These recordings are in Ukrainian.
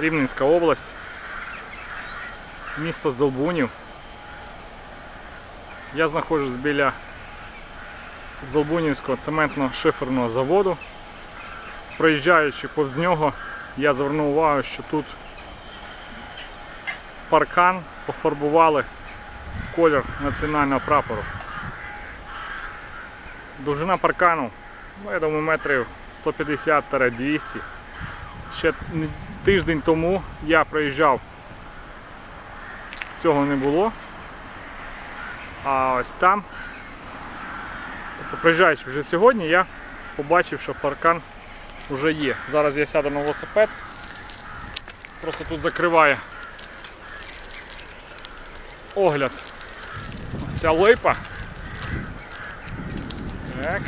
Рівненська область, місто Здолбунів. Я знаходжусь біля Здолбунівського цементно-шиферного заводу. Проїжджаючи повз нього, я звернув увагу, що тут паркан пофарбували в колір національного прапору. Довжина паркану, ну, я думаю, метрів 150-200. Ще тиждень тому я проїжджав, цього не було. А ось там, тобто проїжджаючи вже сьогодні, я побачив, що паркан вже є. Зараз я сяду на велосипед, просто тут закриває огляд. Ось ця липа. Так.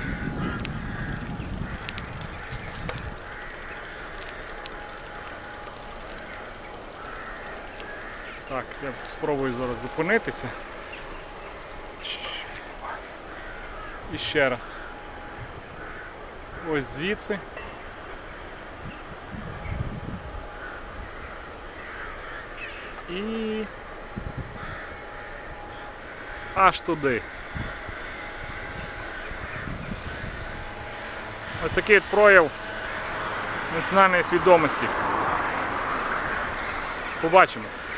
Так, я спробую зараз зупинитися. І ще раз. Ось звідси. І аж туди. Ось такий прояв національної свідомості. Побачимось.